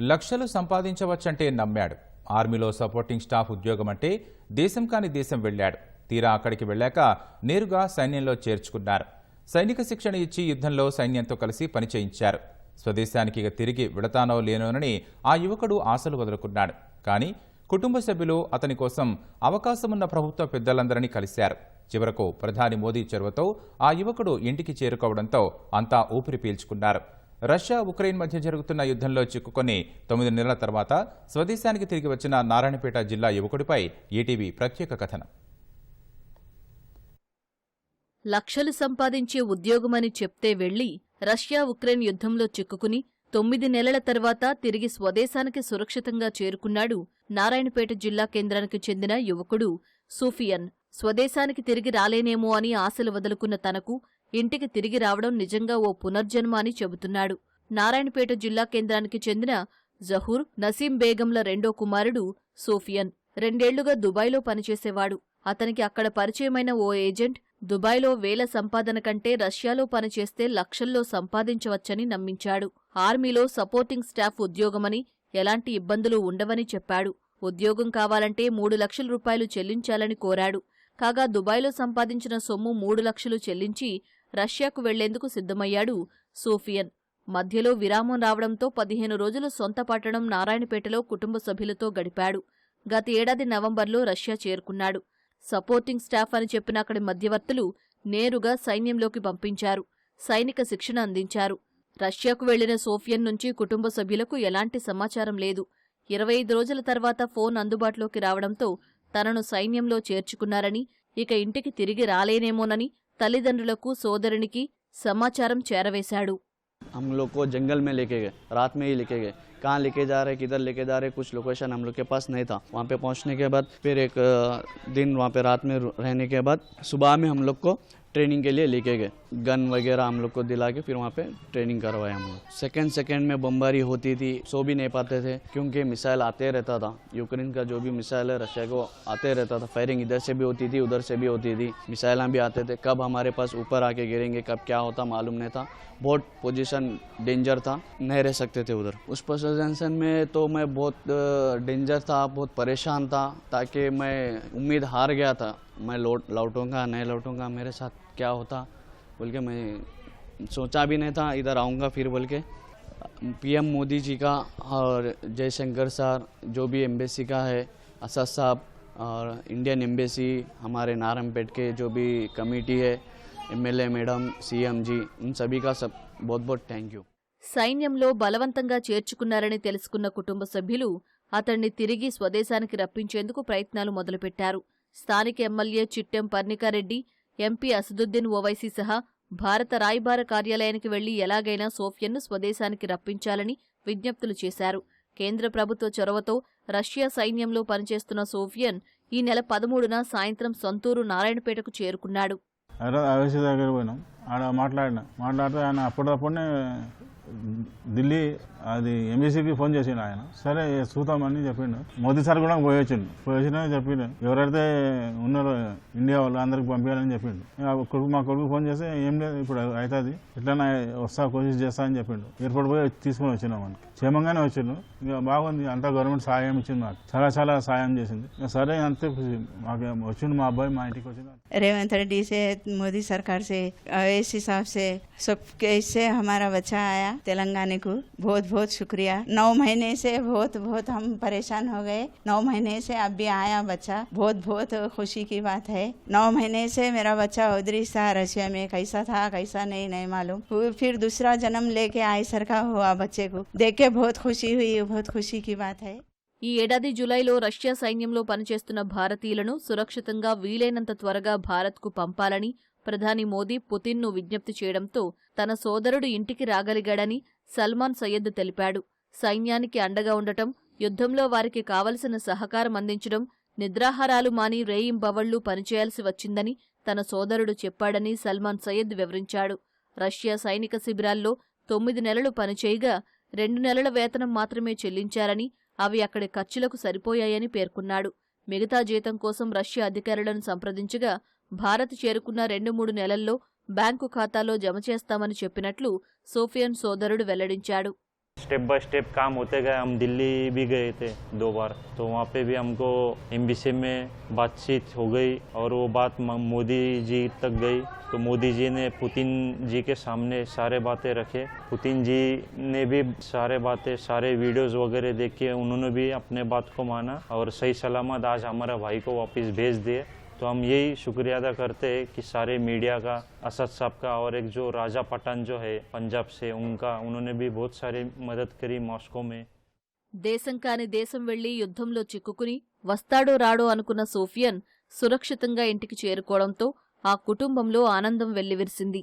లక్షలు సంపాదించవచ్చంటే నమ్మాడు. ఆర్మీలో సపోర్టింగ్ స్టాఫ్ ఉద్యోగం అంటే దేశం కాని దేశం వెళ్ళాడు. తీరా అక్కడికి వెళ్ళాక నేరుగా సైన్యంలో చేర్చుకున్నారు. సైనిక శిక్షణ ఇచ్చి యుద్ధంలో సైన్యంతో కలిసి పని చేయించారు స్వదేశానికి ఇక తిరిగి విడతానో లేనోనని ఆ యువకుడు ఆశలు వదులుకున్నాడు. కానీ కుటుంబ సభ్యులు అతని కోసం అవకాశమున్న ప్రభుత్వ పెద్దలందరినీ కలిశారు. చివరకు ప్రధాని మోదీ చొరవతో ఆ యువకుడు ఇంటికి చేరుకోవడంతో అంతా ఊపిరి పీల్చుకున్నారు. రష్యా ఉక్రెయిన్ మధ్య జరుగుతున్న యుద్ధంలో చిక్కుకొని తొమ్మిది నెలల తర్వాత స్వదేశానికి తిరిగి వచ్చిన నారాయణపేట జిల్లా యువకుడిపై ఈటీవీ ప్రత్యేక కథనం. లక్షలు సంపాదించే ఉద్యోగమని చెప్తే వెళ్ళి రష్యా ఉక్రెయిన్ యుద్ధంలో చిక్కుకుని తొమ్మిది నెలల తర్వాత తిరిగి స్వదేశానికి సురక్షితంగా చేరుకున్నాడు నారాయణపేట జిల్లా కేంద్రానికి చెందిన యువకుడు సూఫియన్. స్వదేశానికి తిరిగి రాలేనేమో అని ఆశలు వదులుకున్న తనకు ఇంటికి తిరిగి రావడం నిజంగా ఓ పునర్జన్మ అని చెబుతున్నాడు. నారాయణపేట జిల్లా కేంద్రానికి చెందిన జహూర్ నసీం బేగంల రెండో కుమారుడు సోఫియన్ రెండేళ్ళుగా దుబాయ్లో పనిచేసేవాడు. అతనికి అక్కడ పరిచయమైన ఓ ఏజెంట్ దుబాయ్లో వేల సంపాదన కంటే రష్యాలో పనిచేస్తే లక్షల్లో సంపాదించవచ్చని నమ్మించాడు. ఆర్మీలో సపోర్టింగ్ స్టాఫ్ ఉద్యోగమని ఎలాంటి ఇబ్బందులు ఉండవని చెప్పాడు. ఉద్యోగం కావాలంటే మూడు లక్షల రూపాయలు చెల్లించాలని కోరాడు. కాగా దుబాయ్లో సంపాదించిన సొమ్ము మూడు లక్షలు చెల్లించి రష్యాకు వెళ్ళేందుకు సిద్ధమయ్యాడు సోఫియన్. మధ్యలో విరామం రావడంతో పదిహేను రోజులు సొంత పట్టణం నారాయణపేటలో కుటుంబ సభ్యులతో గడిపాడు. గత ఏడాది నవంబర్లో రష్యా చేరుకున్నాడు. సపోర్టింగ్ స్టాఫ్ అని చెప్పిన అక్కడి మధ్యవర్తులు నేరుగా సైన్యంలోకి పంపించారు. సైనిక శిక్షణ అందించారు. రష్యాకు వెళ్ళిన సోఫియన్ నుంచి కుటుంబ సభ్యులకు ఎలాంటి సమాచారం లేదు. ఇరవై ఐదు రోజుల తర్వాత ఫోన్ అందుబాటులోకి రావడంతో తనను సైన్యంలో చేర్చుకున్నారని ఇక ఇంటికి తిరిగి రాలేనేమోనని తల్లిదండ్రులకు సోదరునికి సమాచారం చేరవేశాడు हम लोग को जंगल में लेके गए रात में ही लेके गए कहाँ लेके जा रहे किधर लेके जा रहे कुछ लोकेशन हम लोग के पास नहीं था वहाँ पे पहुँचने के बाद फिर एक अ, दिन वहाँ पे रात में रु- रहने के बाद सुबह में हम लोग को ट्रेनिंग के लिए लेके गए। गन वगैरह हम लोग को दिला के फिर वहाँ पे ट्रेनिंग करवाए हम लोग। सेकेंड सेकेंड में बमबारी होती थी, सो भी नहीं पाते थे, क्योंकि मिसाइल आते रहता था। यूक्रेन का जो भी मिसाइल है रशिया को आते रहता था। फायरिंग इधर से भी होती थी, उधर से भी होती थी। मिसाइल भी आते थे। कब हमारे पास ऊपर आके गिरेंगे, कब क्या होता मालूम नहीं था। बहुत पोजिशन डेंजर था। नहीं रह सकते थे उधर। उस पोजीशन में तो मैं बहुत डेंजर था, बहुत परेशान था, ताकि मैं उम्मीद हार गया था। मैं लौट, लौटूँगा, नहीं लौटूँगा, मेरे साथ क्या होता बोल के मैं सोचा भी नहीं था इधर आऊँगा फिर बोल के पीएम मोदी जी का और जयशंकर सर जो भी एम्बेसी का है असद साहब और इंडियन एम्बेसी हमारे नारमपेट के जो भी कमेटी है एमएलए मैडम सीएम जी उन सभी का सब बहुत बहुत थैंक यू సైన్యంలో బలవంతంగా చేర్చుకున్నారని తెలుసుకున్న కుటుంబ సభ్యులు అతణ్ణి తిరిగి స్వదేశానికి రప్పించేందుకు ప్రయత్నాలు మొదలుపెట్టారు స్థానిక ఎమ్మెల్యే చిట్టెం పర్ణికారెడ్డి ఎంపీ అసదుద్దీన్ ఓవైసీ సహా భారత రాయబార కార్యాలయానికి వెళ్ళి ఎలాగైనా సోఫియన్ను స్వదేశానికి రప్పించాలని విజ్ఞప్తులు చేశారు. కేంద్ర ప్రభుత్వ చొరవతో రష్యా సైన్యంలో పనిచేస్తున్న సోఫియన్ ఈ నెల పదమూడున సాయంత్రం సొంతూరు నారాయణపేటకు చేరుకున్నాడు. దగ్గర పోయినాం. ఆడ మాట్లాడినా. మాట్లాడితే ఆయన అప్పటికప్పుడే ఢిల్లీ అది ఎంబీసీకి ఫోన్ చేసిండు ఆయన. సరే చూద్దామని చెప్పిండు. మోదీ సార్ కూడా పోయొచ్చిండు. పోయొచ్చిన చెప్పిండు. ఎవరైతే ఉన్నారో ఇండియా వాళ్ళు అందరికి పంపించాలని చెప్పిండు. కొడుకు మా కొడుకు ఫోన్ చేస్తే ఏం లేదు ఇప్పుడు అవుతుంది. ఎట్లా వస్తా కోసం చేస్తా అని చెప్పిండు. ఎయిర్పోర్ట్ పోయి తీసుకొని వచ్చినాం మనకి క్షేమంగానే వచ్చిండు. ఇక బాగుంది. అంతా గవర్నమెంట్ సాయం ఇచ్చింది మాకు. చాలా చాలా సహాయం చేసింది. సరే అంతే మాకు వచ్చిండు మా అబ్బాయి మా ఇంటికి వచ్చింది రేవంత్ రెడ్డి మోదీ సర్కార్ సే से సాఫ్ సే సబ్ కేసే इससे వచ్చా तेलंगाना को बहुत बहुत शुक्रिया नौ महीने से बहुत बहुत हम परेशान हो गए नौ महीने से अब भी आया बच्चा बहुत बहुत खुशी की बात है नौ महीने से मेरा बच्चा उधरी था रशिया में कैसा था कैसा नहीं नहीं मालूम फिर- फिर दूसरा जन्म लेके आई सरकार हुआ बच्चे को देख के बहुत खुशी हुई बहुत खुशी की बात है ఈ ఏడాది జులైలో రష్యా సైన్యంలో పనిచేస్తున్న భారతీయులను సురక్షితంగా వీలైనంత త్వరగా భారత్కు పంపాలని ప్రధాని మోదీ పుతిన్ను విజ్ఞప్తి చేయడంతో తన సోదరుడు ఇంటికి రాగలిగాడని సల్మాన్ సయ్యద్ తెలిపాడు. సైన్యానికి అండగా ఉండటం యుద్ధంలో వారికి కావలసిన సహకారం అందించడం నిద్రాహారాలు మాని రేయింబవళ్ళు పనిచేయాల్సి వచ్చిందని తన సోదరుడు చెప్పాడని సల్మాన్ సయ్యద్ వివరించాడు. రష్యా సైనిక శిబిరాల్లో తొమ్మిది నెలలు పనిచేయగా రెండు నెలల వేతనం మాత్రమే చెల్లించారని అవి అక్కడి ఖర్చులకు సరిపోయాయని పేర్కొన్నాడు. మిగతా జీతం కోసం రష్యా అధికారులను సంప్రదించగా భారత్ చేరుకున్న రెండు మూడు నెలల్లో బ్యాంకు ఖాతాలో జమ చేస్తామని చెప్పినట్లు సోఫియన్ సోదరుడు వెల్లడించాడు स्टेप बाय स्टेप काम होते गए हम दिल्ली भी गए थे दो बार तो वहाँ पे भी हमको एम्बेसी में बातचीत हो गई और वो बात म- मोदी जी तक गई तो मोदी जी ने पुतिन जी के सामने सारे बातें रखे पुतिन जी ने भी सारे बातें सारे वीडियोस वगैरह देख के उन्होंने भी अपने बात को माना और सही सलामत आज हमारा भाई को वापस भेज दिए तो हम यही शुक्रिया अदा करते हैं कि सारे मीडिया का असद साहब का और एक जो राजा पठान जो है पंजाब से उनका उन्होंने भी बहुत सारी मदद करी मॉस्को में దేశం కాని దేశం వెళ్లి యుద్ధంలో చిక్కుకుని వస్తాడో రాడో అనుకున్న సోఫియన్ సురక్షితంగా ఇంటికి చేరుకోవడంతో ఆ కుటుంబంలో ఆనందం వెల్లివిరిసింది